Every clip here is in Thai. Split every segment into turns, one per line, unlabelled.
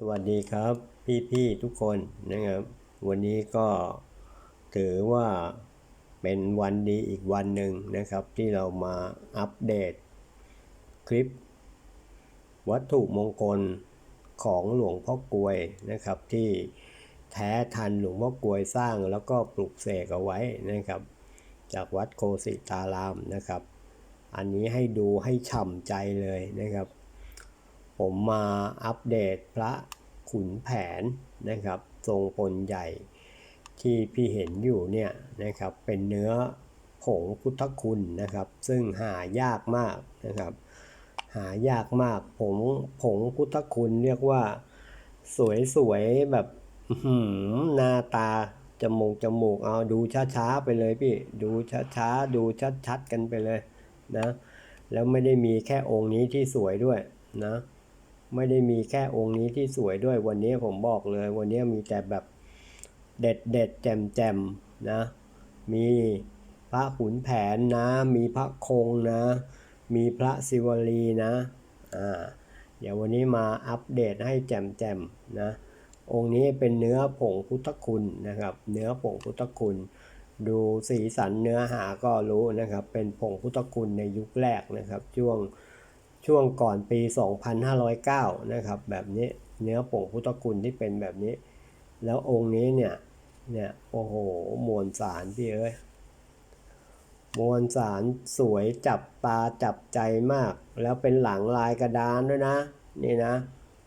สวัสดีครับพี่ๆทุกคนนะครับ วันนี้ก็ถือว่าเป็นวันดีอีกวันหนึ่งนะครับ ที่เรามาอัปเดตคลิป วัตถุมงคลของหลวงพ่อกลวยนะครับ ที่แท้ทันหลวงพ่อกลวยสร้างแล้วก็ปลุกเสกเอาไว้นะครับ จากวัดโคสิตารามนะครับ อันนี้ให้ดูให้ฉ่ำใจเลยนะครับ ผมมาอัปเดตพระขุนแผนนะครับ ทรงปนใหญ่ที่พี่เห็นอยู่เนี่ยนะครับเป็นเนื้อผงพุทธคุณนะครับ ซึ่งหายากมากนะครับ หายากมากผงผงพุทธคุณเรียกว่าสวยๆแบบหือหน้าตาจมูกจมูกเอาดูช้าๆไปเลยพี่ดูช้าๆดูชัดๆกันไปเลยนะแล้วไม่ได้มีแค่องค์นี้ที่สวยด้วยนะ ไม่ได้มีแค่องค์นี้ที่สวยด้วยวันนี้ผมบอกเลย วันนี้มีแต่แบบเด็ดเด็ดแจ่มแจ่มนะ มีพระขุนแผนนะ มีพระคงนะ มีพระศิวลีนะอ่าเดี๋ยววันนี้มาอัปเดตให้แจ่มแจ่มนะ องค์นี้เป็นเนื้อผงพุทธคุณนะครับ เนื้อผงพุทธคุณ ดูสีสันเนื้อหาก็รู้นะครับ เป็นผงพุทธคุณในยุคแรกนะครับช่วง ช่วงก่อนปี 2509 นะครับ แบบนี้เนื้อผงพุทธคุณที่เป็นแบบนี้ แล้วองค์นี้เนี่ย เนี่ย โอ้โห มวลสารพี่เอ้ย มวลสารสวยจับตาจับใจมาก แล้วเป็นหลังลายกระดานด้วยนะ นี่นะ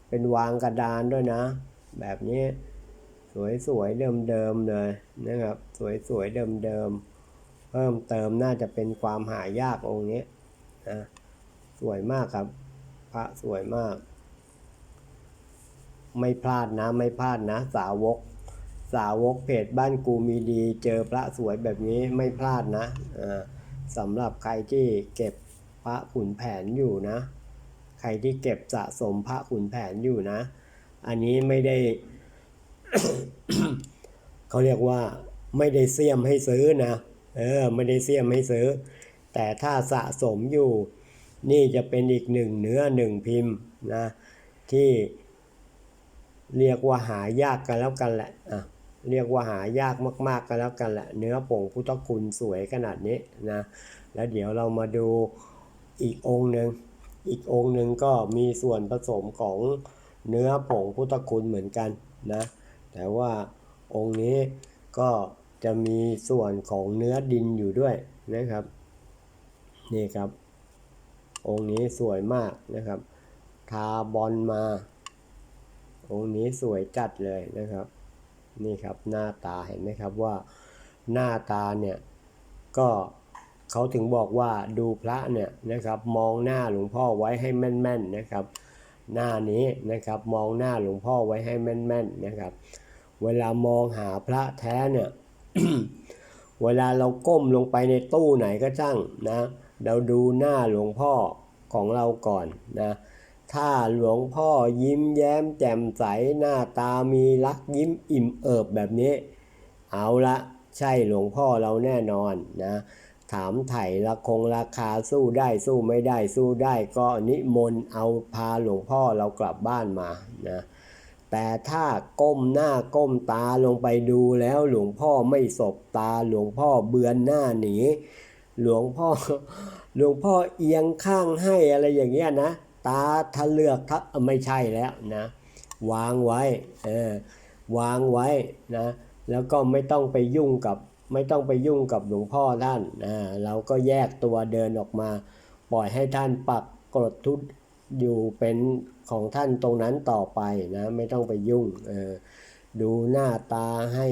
เป็นวางกระดานด้วยนะ แบบนี้สวยๆเดิมๆเลยนะครับ สวยๆเดิมๆเพิ่มเติมน่าจะเป็นความหายากองค์นี้นะ สวยมากครับ พระสวยมาก ไม่พลาดนะ ไม่พลาดนะ สาวก สาวกเพจบ้านกูมีดี เจอพระสวยแบบนี้ไม่พลาดนะอ่าสำหรับใครที่เก็บพระขุนแผนอยู่นะ ใครที่เก็บสะสมพระขุนแผนอยู่นะ อันนี้ไม่ได้ เขาเรียกว่าไม่ได้เสี่ยมให้ซื้อนะ เออ ไม่ได้เสี่ยมให้ซื้อ แต่ถ้าสะสมอยู่ นี่จะเป็นอีกหนึ่งเนื้อหนึ่งพิมพ์นะที่เรียกว่าหายากกันแล้วกันแหละอะเรียกว่าหายากมากๆกันแล้วกันแหละ เนื้อผงพุทธคุณสวยขนาดนี้นะแล้วเดี๋ยวเรามาดูอีกองค์หนึ่งอีกองค์หนึ่งก็มีส่วนผสมของเนื้อผงพุทธคุณเหมือนกันนะแต่ว่าองค์นี้ก็จะมีส่วนของเนื้อดินอยู่ด้วยนะครับ นี่ครับ องค์นี้สวยมากนะครับ ทาบอลมา องค์นี้สวยจัดเลยนะครับ นี่ครับหน้าตาเห็นไหมครับว่าหน้าตาเนี่ยก็เขาถึงบอกว่าดูพระเนี่ยนะครับมองหน้าหลวงพ่อไว้ให้แม่นๆนะครับ หน้านี้นะครับมองหน้าหลวงพ่อไว้ให้แม่นๆนะครับ เวลามองหาพระแท้เนี่ยเวลาเราก้มลงไปในตู้ไหนก็ช่างนะ เราดูหน้าหลวงพ่อของเราก่อนนะ ถ้าหลวงพ่อยิ้มแย้มแจ่มใสหน้าตามีรักยิ้มอิ่มเอิบแบบนี้ เอาละใช่หลวงพ่อเราแน่นอนนะ ถามไถ่ละคงราคาสู้ได้สู้ไม่ได้สู้ได้ก็นิมนต์เอาพาหลวงพ่อเรากลับบ้านมานะแต่ถ้าก้มหน้าก้มตาลงไปดูแล้วหลวงพ่อไม่สบตาหลวงพ่อเบือนหน้าหนี หลวงพ่อหลวงพ่อเอียงข้างให้อะไรอย่างเงี้ยนะ ตาทะเลือกทะไม่ใช่แล้วนะ วางไว้เออวางไว้นะแล้วก็ไม่ต้องไปยุ่งกับไม่ต้องไปยุ่งกับหลวงพ่อท่านนะเราก็แยกตัวเดินออกมา ปล่อยให้ท่านปักกรดทุดอยู่เป็นของท่านตรงนั้นต่อไปนะ ไม่ต้องไปยุ่งเออดูหน้าตาให้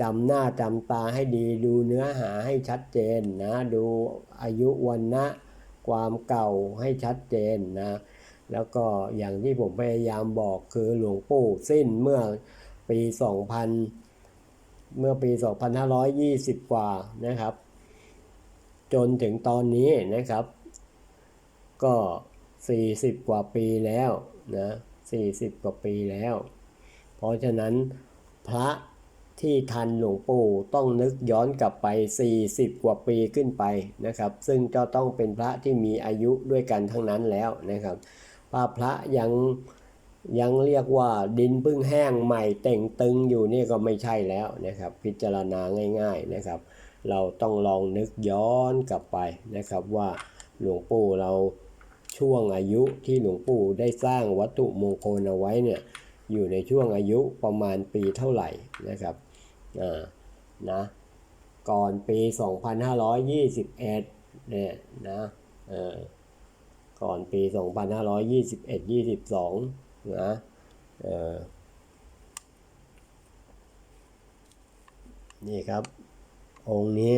จำหน้าจำตาให้ดีดูเนื้อหาให้ชัดเจนนะ ดูอายุวันนะความเก่าให้ชัดเจนนะ แล้วก็อย่างที่ผมพยายามบอกคือหลวงปู่สิ้นเมื่อปี 2000 เมื่อปี 2520 กว่านะครับ จนถึงตอนนี้นะครับ ก็ 40 กว่าปีแล้วนะ40 กว่าปีแล้ว เพราะฉะนั้นพระ ที่ทันหลวงปู่ต้องนึกย้อนกลับไป 40 กว่าปีขึ้นไปนะครับ ซึ่งก็ต้องเป็นพระที่มีอายุด้วยกันทั้งนั้นแล้วนะครับถ้าพระยังยังเรียกว่าดินพึ่งแห้งใหม่เต่งตึงอยู่นี่ก็ไม่ใช่แล้วนะครับ พิจารณาง่ายๆนะครับ เราต้องลองนึกย้อนกลับไปนะครับว่าหลวงปู่เราช่วงอายุที่หลวงปู่ได้สร้างวัตถุมงคลเอาไว้เนี่ยอยู่ในช่วงอายุประมาณปีเท่าไหร่นะครับ อ่านะก่อนปี 2521เนี่ยนะเออก่อนปี 2521 22นะเออนี่ครับ องค์นี้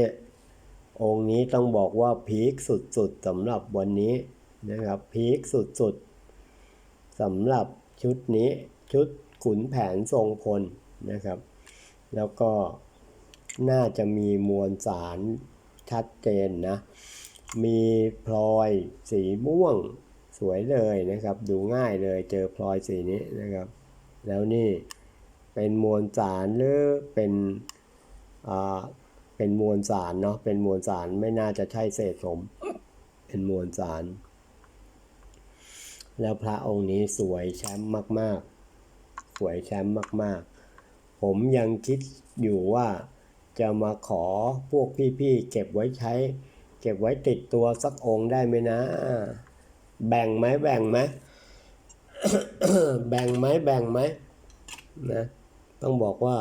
องค์นี้ต้องบอกว่าพีคสุดๆสำหรับวันนี้นะครับ พีคสุดๆสำหรับชุดนี้ชุดขุนแผนทรงพลนะครับ แล้วก็น่าจะมีมวลสารชัดเจนนะ มีพลอยสีม่วงสวยเลยนะครับ ดูง่ายเลยเจอพลอยสีนี้นะครับ แล้วนี่เป็นมวลสารหรือเป็นอ่าเป็นมวลสารเนาะเป็นมวลสารไม่น่าจะใช่เศษสม เป็นมวลสาร แล้วพระองค์นี้สวยแชมป์มาก ๆ สวยแชมป์มาก ๆ ผมยังคิดอยู่ว่าจะมาขอพวกพี่ๆเก็บไว้ใช้ เก็บไว้ติดตัวสักองค์ได้ไหมนะ แบ่งไหมแบ่งไหมแบ่งไหมแบ่งไหมนะต้องบอกว่า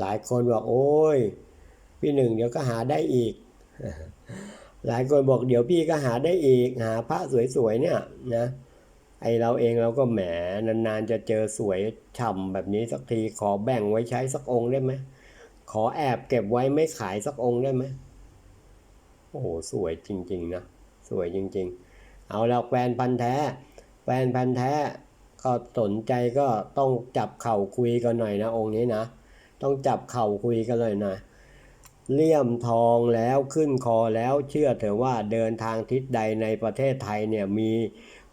หลายคนบอกโอ้ย พี่หนึ่งเดี๋ยวก็หาได้อีก หลายคนบอกเดี๋ยวพี่ก็หาได้อีก หาพระสวยๆเนี่ยนะ ไอเราเองเราก็แหมนานๆจะเจอสวยฉ่ำแบบนี้สักทีขอแบ่งไว้ใช้สักองค์ได้ไหมขอแอบเก็บไว้ไม่ขายสักองค์ได้ไหมโอ้โหสวยจริง ๆ นะ สวยจริง ๆ เอาแล้วแฟนพันธ์แท้แฟนพันธ์แท้ก็สนใจก็ต้องจับเข่าคุยกันหน่อยนะองค์นี้นะ ต้องจับเข่าคุยกันเลยหน่อยเลี่ยมทองแล้วขึ้นคอแล้วเชื่อเถอะว่าเดินทางทิศใดในประเทศไทยเนี่ยมี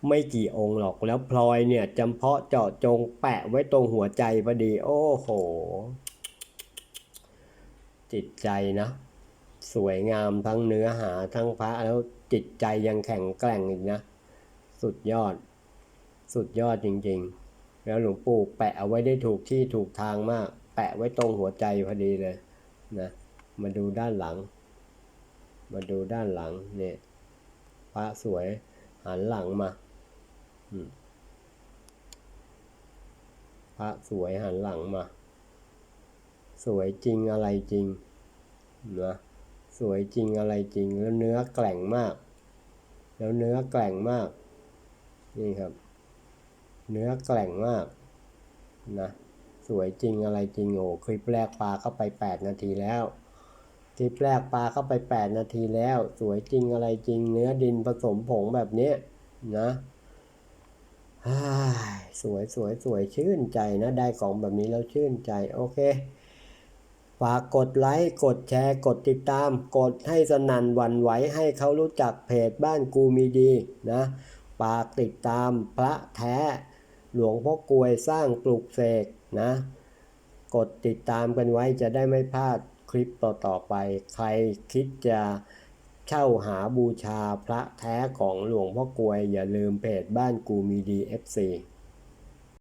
ไม่กี่องค์หรอกแล้วพลอยเนี่ยจำเพาะเจาะจงแปะไว้ตรงหัวใจพอดี โอ้โห จิตใจนะ สวยงามทั้งเนื้อหาทั้งพระแล้วจิตใจยังแข็งแกร่งอีกนะ สุดยอด สุดยอดจริงๆ แล้วหลวงปู่แปะเอาไว้ได้ถูกที่ถูกทางมาก แปะไว้ตรงหัวใจพอดีเลยนะมาดูด้านหลัง มาดูด้านหลังเนี่ยพระสวยหันหลังมา พระสวยหันหลังมา สวยจริงอะไรจริงนะสวยจริงอะไรจริง แล้วเนื้อแกร่งมาก แล้วเนื้อแกร่งมาก นี่ครับ เนื้อแกร่งมากนะสวยจริงอะไรจริงโอ้คลิปแรกปลาเข้าไป 8 นาทีแล้วคลิปแรกปลาเข้าไป 8 นาทีแล้ว สวยจริงอะไรจริง เนื้อดินผสมผงแบบนี้นะ สวยสวยสวยชื่นใจนะ ได้ของแบบนี้แล้วชื่นใจ โอเค ฝากกดไลค์กดแชร์ กดติดตาม กดให้สนันวันไหวให้เขารู้จักเพจบ้านกูมีดีนะฝากติดตามพระแท้ หลวงพ่อกลวยสร้างปลูกเสกนะ กดติดตามกันไว้จะได้ไม่พลาดคลิปต่อๆไป ใครคิดจะ เช่าหาบูชาพระแท้ของหลวงพ่อกลวยอย่าลืมเพจบ้านกูมีดี FC